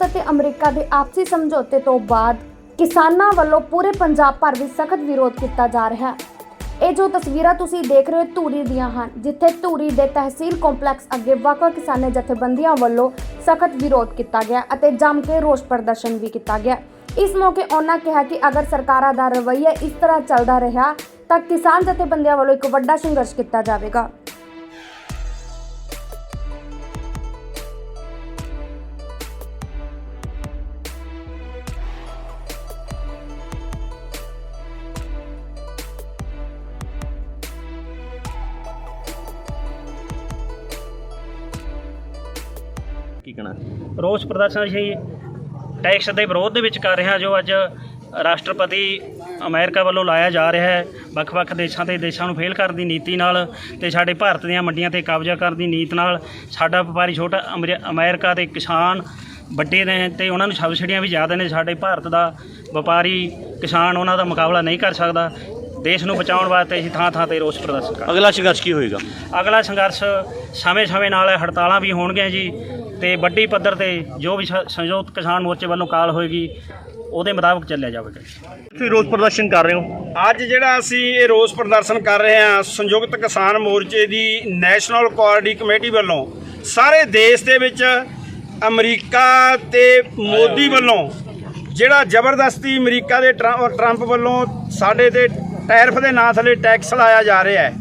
ਭਾਰਤ ਅਤੇ ਅਮਰੀਕਾ ਦੇ ਆਪਸੀ ਸਮਝੌਤੇ ਤੋਂ ਬਾਅਦ ਕਿਸਾਨਾਂ ਵੱਲੋਂ ਪੂਰੇ ਪੰਜਾਬ ਭਰ ਵਿੱਚ ਸਖਤ ਵਿਰੋਧ ਕੀਤਾ ਜਾ ਰਿਹਾ ਹੈ। ਇਹ ਜੋ ਤਸਵੀਰਾਂ ਤੁਸੀਂ ਦੇਖ ਰਹੇ ਹੋ ਧੂਰੀ ਦੀਆਂ ਹਨ, ਜਿੱਥੇ ਧੂਰੀ ਦੇ ਤਹਿਸੀਲ ਕੰਪਲੈਕਸ ਅੱਗੇ ਵੱਖ-ਵੱਖ ਕਿਸਾਨੀ ਜਥੇਬੰਦੀਆਂ ਵੱਲੋਂ ਸਖਤ ਵਿਰੋਧ ਕੀਤਾ ਗਿਆ ਅਤੇ ਜੰਮ ਕੇ ਰੋਸ ਪ੍ਰਦਰਸ਼ਨ ਵੀ ਕੀਤਾ ਗਿਆ। ਇਸ ਮੌਕੇ ਉਹਨਾਂ ਕਿਹਾ ਕਿ ਅਗਰ ਸਰਕਾਰਾਂ ਦਾ ਰਵਈਆ ਇਸ ਤਰ੍ਹਾਂ ਚੱਲਦਾ ਰਿਹਾ ਤਾਂ ਕਿਸਾਨ ਜਥੇਬੰਦੀਆਂ ਵੱਲੋਂ ਇੱਕ ਵੱਡਾ ਸੰਘਰਸ਼ ਕੀਤਾ ਜਾਵੇਗਾ। ਕੀ ਕਹਿਣਾ? ਰੋਸ ਪ੍ਰਦਰਸ਼ਨ ਅਸੀਂ ਟੈਕਸ ਦੇ ਵਿਰੋਧ ਦੇ ਵਿੱਚ ਕਰ ਰਹੇ ਹਾਂ ਜੋ ਅੱਜ ਰਾਸ਼ਟਰਪਤੀ ਅਮਰੀਕਾ ਵੱਲੋਂ ਲਾਇਆ ਜਾ ਰਿਹਾ ਹੈ। ਵੱਖ-ਵੱਖ ਦੇਸ਼ਾਂ ਤੇ ਦੇਸ਼ਾਂ ਨੂੰ ਫੇਲ ਕਰਨ ਦੀ ਨੀਤੀ ਨਾਲ ਤੇ ਸਾਡੇ ਭਾਰਤ ਦੀਆਂ ਮੰਡੀਆਂ ਤੇ ਕਬਜ਼ਾ ਕਰਨ ਦੀ ਨੀਤ ਨਾਲ ਸਾਡਾ ਵਪਾਰੀ ਛੋਟਾ ਅਮਰੀ- ਅਮਰੀਕਾ ਦੇ ਕਿਸਾਨ ਵੱਡੇ ਨੇ ਤੇ ਉਹਨਾਂ ਨੂੰ ਸਬਸਿਡੀਆਂ ਵੀ ਜ਼ਿਆਦਾ ਨੇ। ਸਾਡੇ ਭਾਰਤ ਦਾ ਵਪਾਰੀ ਕਿਸਾਨ ਉਹਨਾਂ ਦਾ ਮੁਕਾਬਲਾ ਨਹੀਂ ਕਰ ਸਕਦਾ। ਦੇਸ਼ ਨੂੰ ਬਚਾਉਣ ਵਾਸਤੇ ਅਸੀਂ ਥਾਂ-ਥਾਂ ਤੇ ਰੋਸ ਪ੍ਰਦਰਸ਼ਨ ਕਰ ਅਗਲਾ ਸੰਘਰਸ਼ ਕੀ ਹੋਏਗਾ? ਅਗਲਾ ਸੰਘਰਸ਼ ਸਮੇਂ-ਸਮੇਂ ਨਾਲ ਹੜਤਾਲਾਂ ਵੀ ਹੋਣਗੀਆਂ ਜੀ। ਤੇ ਵੱਡੀ ਪੱਧਰ ਤੇ ਜੋ ਵੀ ਸੰਯੁਕਤ ਕਿਸਾਨ ਮੋਰਚੇ ਵੱਲੋਂ ਕਾਲ ਹੋਏਗੀ ਉਹਦੇ ਮੁਤਾਬਕ ਚੱਲਿਆ ਜਾਵੇਗਾ। ਤੁਸੀਂ ਰੋਸ ਪ੍ਰਦਰਸ਼ਨ ਕਰ ਰਹੇ ਹੋ? ਅੱਜ ਜਿਹੜਾ ਅਸੀਂ ਇਹ ਰੋਸ ਪ੍ਰਦਰਸ਼ਨ ਕਰ ਰਹੇ ਹਾਂ ਸੰਯੁਕਤ ਕਿਸਾਨ ਮੋਰਚੇ ਦੀ ਨੈਸ਼ਨਲ ਕੋਆਰਡੀ ਕਮੇਟੀ ਵੱਲੋਂ ਸਾਰੇ ਦੇਸ਼ ਦੇ ਵਿੱਚ ਅਮਰੀਕਾ ਤੇ ਮੋਦੀ ਵੱਲੋਂ ਜਿਹੜਾ ਜ਼ਬਰਦਸਤੀ ਅਮਰੀਕਾ ਦੇ ਟਰੰ- ਟਰੰਪ ਵੱਲੋਂ ਸਾਡੇ ਤੇ ਟੈਰਿਫ ਦੇ ਨਾਂ ਥੱਲੇ ਟੈਕਸ ਲਾਇਆ ਜਾ ਰਿਹਾ ਹੈ।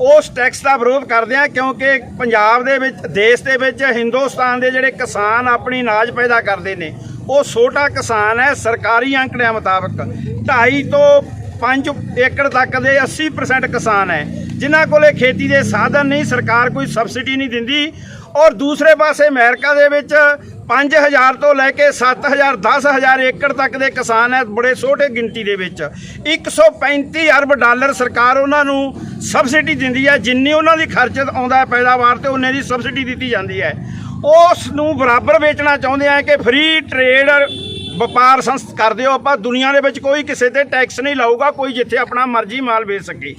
ਉਸ ਟੈਕਸ ਦਾ ਵਿਰੋਧ ਕਰਦੇ ਆ ਕਿਉਂਕਿ ਪੰਜਾਬ ਦੇ ਵਿੱਚ, ਦੇਸ਼ ਦੇ ਵਿੱਚ, ਹਿੰਦੁਸਤਾਨ ਦੇ ਜਿਹੜੇ ਕਿਸਾਨ ਆਪਣੀ ਅਨਾਜ ਪੈਦਾ ਕਰਦੇ ਨੇ, ਉਹ ਛੋਟਾ ਕਿਸਾਨ ਹੈ, ਸਰਕਾਰੀ ਅੰਕੜਿਆਂ ਮੁਤਾਬਕ 2.5 ਤੋਂ 5 ਏਕੜ ਤੱਕ ਦੇ 80% ਕਿਸਾਨ ਹੈ, ਜਿਨ੍ਹਾਂ ਕੋਲੇ ਖੇਤੀ ਦੇ ਸਾਧਨ ਨਹੀਂ, ਸਰਕਾਰ ਕੋਈ ਸਬਸਿਡੀ ਨਹੀਂ ਦਿੰਦੀ ਔਰ ਦੂਸਰੇ ਪਾਸੇ ਅਮਰੀਕਾ ਦੇ ਵਿੱਚ 5000 ਤੋਂ ਲੈ ਕੇ 7000 10000 ਏਕੜ ਤੱਕ ਦੇ ਕਿਸਾਨ ਹੈ ਬੜੇ ਛੋਟੇ ਗਿਣਤੀ ਦੇ ਵਿੱਚ। 135 ਅਰਬ ਡਾਲਰ ਸਰਕਾਰ ਉਹਨਾਂ ਨੂੰ ਸਬਸਿਡੀ ਦਿੰਦੀ ਹੈ ਜਿੰਨੀ ਉਹਨਾਂ ਦੀ ਖਰਚਤ ਆਉਂਦਾ ਹੈ ਪੈਦਾਵਾਰ ਤੇ ਉਹਨੇ ਦੀ ਸਬਸਿਡੀ ਦਿੱਤੀ ਜਾਂਦੀ ਹੈ ਉਸ ਨੂੰ ਬਰਾਬਰ ਵੇਚਣਾ ਚਾਹੁੰਦੇ ਆ ਕਿ ਫ੍ਰੀ ਟ੍ਰੇਡ ਵਪਾਰ ਸੰਸਥ ਕਰ ਦਿਓ। ਆਪਾਂ ਦੁਨੀਆ ਦੇ ਵਿੱਚ ਕੋਈ ਕਿਸੇ ਤੇ ਟੈਕਸ ਨਹੀਂ ਲਾਊਗਾ, ਕੋਈ ਜਿੱਥੇ ਆਪਣਾ ਮਰਜ਼ੀ ਮਾਲ ਵੇਚ ਸਕੇ।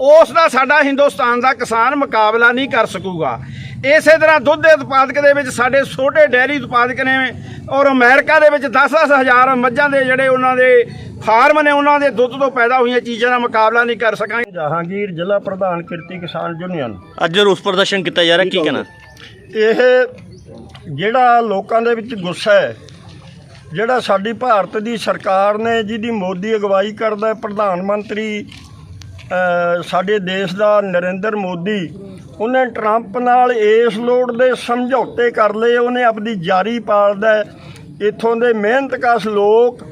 ਉਸ ਦਾ ਸਾਡਾ ਹਿੰਦੁਸਤਾਨ ਦਾ ਕਿਸਾਨ ਮੁਕਾਬਲਾ ਨਹੀਂ ਕਰ ਸਕੂਗਾ। ਇਸੇ ਤਰ੍ਹਾਂ ਦੁੱਧ ਦੇ ਉਤਪਾਦਕ ਦੇ ਵਿੱਚ ਸਾਡੇ ਛੋਟੇ ਡੈਰੀ ਉਤਪਾਦਕ ਨੇ ਔਰ ਅਮਰੀਕਾ ਦੇ ਵਿੱਚ 10-10 ਹਜ਼ਾਰ ਮੱਝਾਂ ਦੇ ਜਿਹੜੇ ਉਹਨਾਂ ਦੇ ਫਾਰਮ ਨੇ ਉਹਨਾਂ ਦੇ ਦੁੱਧ ਤੋਂ ਪੈਦਾ ਹੋਈਆਂ ਚੀਜ਼ਾਂ ਦਾ ਮੁਕਾਬਲਾ ਨਹੀਂ ਕਰ ਸਕਾਂਗੇ। ਜਹਾਂਗੀਰ ਜ਼ਿਲ੍ਹਾ ਪ੍ਰਧਾਨ ਕਿਰਤੀ ਕਿਸਾਨ ਯੂਨੀਅਨ। ਅੱਜ ਰੋਸ ਪ੍ਰਦਰਸ਼ਨ ਕੀਤਾ ਜਾ ਰਿਹਾ ਕੀ ਕਹਿਣਾ? ਇਹ ਜਿਹੜਾ ਲੋਕਾਂ ਦੇ ਵਿੱਚ ਗੁੱਸਾ ਹੈ ਜਿਹੜਾ ਸਾਡੀ ਭਾਰਤ ਦੀ ਸਰਕਾਰ ਨੇ ਜਿਹਦੀ ਮੋਦੀ ਅਗਵਾਈ ਕਰਦਾ ਹੈ, ਪ੍ਰਧਾਨ ਮੰਤਰੀ ਸਾਡੇ ਦੇਸ਼ ਦਾ ਨਰਿੰਦਰ ਮੋਦੀ ਉਹਨੇ ਟਰੰਪ ਨਾਲ ਇਸ ਲੋੜ ਦੇ ਸਮਝੌਤੇ ਕਰ ਲਏ, ਉਹਨੇ ਆਪਣੀ ਜਾਰੀ ਪਾਲਦਾ ਇੱਥੋਂ ਦੇ ਮਿਹਨਤਕਸ਼ ਲੋਕ,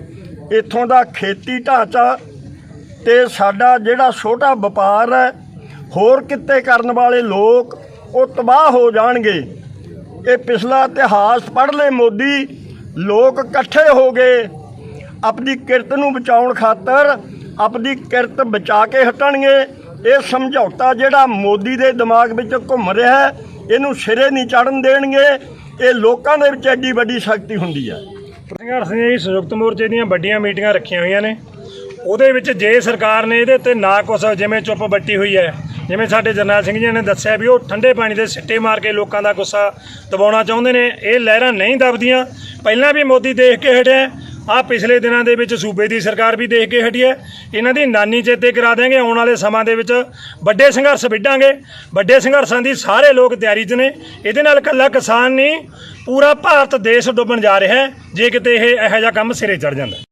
ਇੱਥੋਂ ਦਾ ਖੇਤੀ ਢਾਂਚਾ ਤੇ ਸਾਡਾ ਜਿਹੜਾ ਛੋਟਾ ਵਪਾਰ ਹੈ, ਹੋਰ ਕਿੱਤੇ ਕਰਨ ਵਾਲੇ ਲੋਕ, ਉਹ ਤਬਾਹ ਹੋ ਜਾਣਗੇ। ਇਹ ਪਿਛਲਾ ਇਤਿਹਾਸ ਪੜ੍ਹ ਲੈ ਮੋਦੀ, ਲੋਕ ਇਕੱਠੇ ਹੋ ਗਏ। ਆਪਣੀ ਕਿਰਤ ਨੂੰ ਬਚਾਉਣ ਖਾਤਰ ਆਪਣੀ ਕਿਰਤ ਬਚਾ ਕੇ ਹਟਣਗੇ। ਇਹ ਸਮਝੌਤਾ ਜਿਹੜਾ ਮੋਦੀ ਦੇ ਦਿਮਾਗ ਵਿੱਚ ਘੁੰਮ ਰਿਹਾ ਹੈ, ਇਹਨੂੰ ਸਿਰੇ ਨਹੀਂ ਚੜਨ ਦੇਣਗੇ, ਇਹ ਲੋਕਾਂ ਦੇ ਵਿੱਚ ਐਡੀ ਵੱਡੀ ਸ਼ਕਤੀ ਹੁੰਦੀ ਹੈ। ਸੰਘਰਸ਼ ਦੀਆਂ ਜੀ, ਸੰਯੁਕਤ ਮੋਰਚੇ ਦੀਆਂ ਵੱਡੀਆਂ ਮੀਟਿੰਗਾਂ ਰੱਖੀਆਂ ਹੋਈਆਂ ਨੇ। ਉਹਦੇ ਵਿੱਚ ਜੇ ਸਰਕਾਰ ਨੇ ਇਹਦੇ ਤੇ ਨਾ ਕੁਛ, ਜਿਵੇਂ ਚੁੱਪ ਬੱਟੀ ਹੋਈ ਹੈ ਜਿਵੇਂ ਸਾਡੇ ਜਰਨੈਲ ਸਿੰਘ ਜੀ ਨੇ ਦੱਸਿਆ ਵੀ ਉਹ ਠੰਡੇ ਪਾਣੀ ਦੇ ਸਿੱਟੇ ਮਾਰ ਕੇ ਲੋਕਾਂ ਦਾ ਗੁੱਸਾ ਦਬਾਉਣਾ ਚਾਹੁੰਦੇ ਨੇ, ਇਹ ਲਹਿਰਾਂ ਨਹੀਂ ਦਬਦੀਆਂ। ਪਹਿਲਾਂ ਵੀ ਮੋਦੀ ਦੇਖ ਕੇ ਹਟਿਆ ਆ ਪਿਛਲੇ ਦਿਨਾਂ ਦੇ ਵਿੱਚ ਸੂਬੇ ਦੀ ਸਰਕਾਰ ਵੀ ਦੇਖ ਕੇ ਹਟੀ ਹੈ। ਇਹਨਾਂ ਦੀ ਨਾਨੀ ਚੇਤੇ ਕਰਾ ਦੇਣਗੇ ਆਉਣ ਵਾਲੇ ਸਮਾਂ ਦੇ ਵਿੱਚ ਵੱਡੇ ਸੰਘਰਸ਼ ਵਿੱਢਾਂਗੇ। ਵੱਡੇ ਸੰਘਰਸ਼ਾਂ ਦੀ ਸਾਰੇ ਲੋਕ ਤਿਆਰੀ 'ਚ ਨੇ। ਇਹਦੇ ਨਾਲ ਇਕੱਲਾ ਕਿਸਾਨ ਨਹੀਂ, ਪੂਰਾ ਭਾਰਤ ਦੇਸ਼ ਡੁੱਬਣ ਜਾ ਰਿਹਾ ਹੈ, ਜੇ ਕਿਤੇ ਇਹ ਇਹੋ ਜਿਹਾ ਕੰਮ ਸਿਰੇ ਚੜ ਜਾਂਦਾ।